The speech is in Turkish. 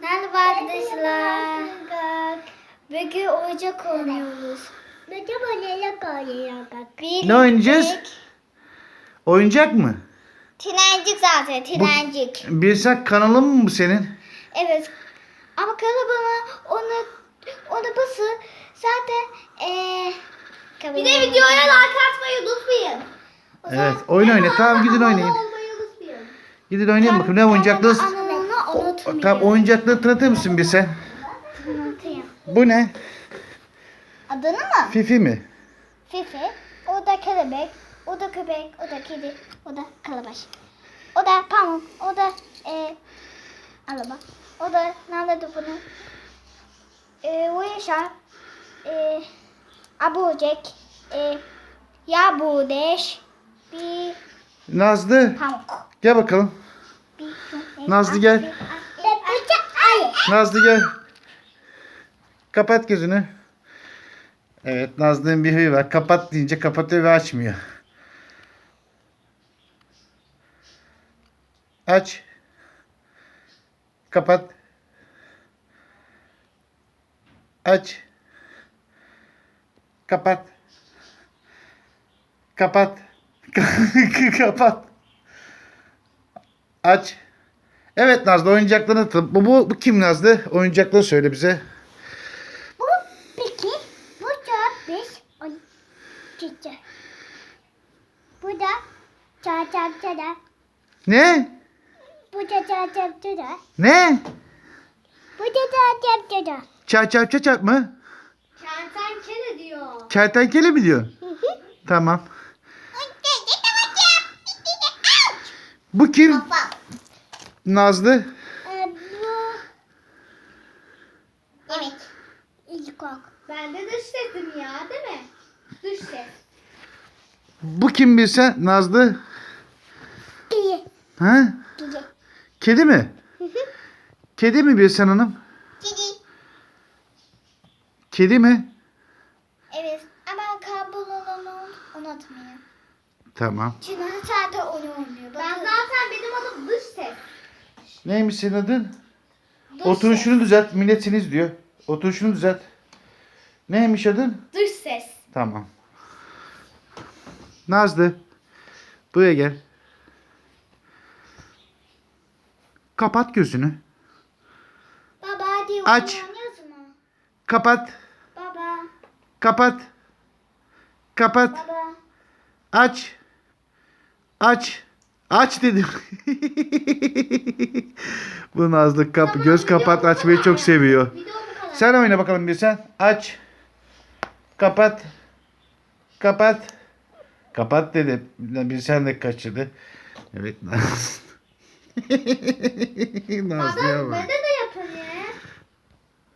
Merhaba arkadaşlar. Bugün oyuncak oynuyoruz. Böyle koyuyorlar. Bir Ne oynayacağız? Oyuncak mı? Trencik zaten, trencik. Bir sak kanalın mı bu senin? Evet. Ama kalabalığa onu onu bası zaten eee Bir de videoya like atmayı unutmayın. Evet. Oyun oyna. Tamam gidin oynayın. Gidin oynayın bakalım ne oyuncaklarınız? Tamam oyuncakları tanıtır mısın bir sen? Anlatayım. Bu ne? Adını mı? Fifi mi? Fifi. O da kelebek. O da köpek. O da kedi. O da kalabaş. O da pamuk. O da e, araba. O da nerede bunu? E, o yaşar. E, abucek. E, yabudeş. Bir Nazlı pamuk. gel bakalım. Bir, Nazlı gel. Nazlı gel. Kapat gözünü. Evet Nazlı'nın bir huyu var. Kapat deyince kapatıyor ve açmıyor. Aç. Kapat. Aç. Kapat. Kapat. Kapat. Aç. Evet Nazlı oyuncaklarını tanı- bu, bu, bu kim Nazlı? Oyuncakları söyle bize. Bu peki. Bu da beş. on, çiçek. Bu da çarçarçada. Ne? Bu da çarçarçada. Ne? Bu da çarçarçada. Çap çap çap çap mı? Kertenkele diyor. Kertenkele mi diyor? Tamam. Bu kim? Nazlı. Ee, bu Evet. ilk ok. Ben de dış sesim ya değil mi? Dış ses. Bu kim bilsen Nazlı? İyi. Ha? Gidi. Kedi mi? Kedi mi Bilsen Hanım? Gidi. Kedi mi? Evet ama kablolarını unutmayın. Tamam. Çünkü zaten oyun oynuyor. Ben zaten benim adım dış ses. Neymiş senin adın? Dış Oturuşunu düzelt. Millet seni izliyor. Oturuşunu düzelt. Neymiş adın? Dış ses. Tamam. Nazlı. Buraya gel. Kapat gözünü. Baba hadi Aç. Kapat. Baba. Kapat. Kapat. Baba. Aç. Aç. Aç dedim. Bu Nazlı kap göz kapat açmayı çok seviyor. Sen oyna bakalım bir sen. Aç. Kapat. Kapat. Kapat dedi. Bir sen de kaçırdı. Evet Nazlı. Nazlı'ya bak.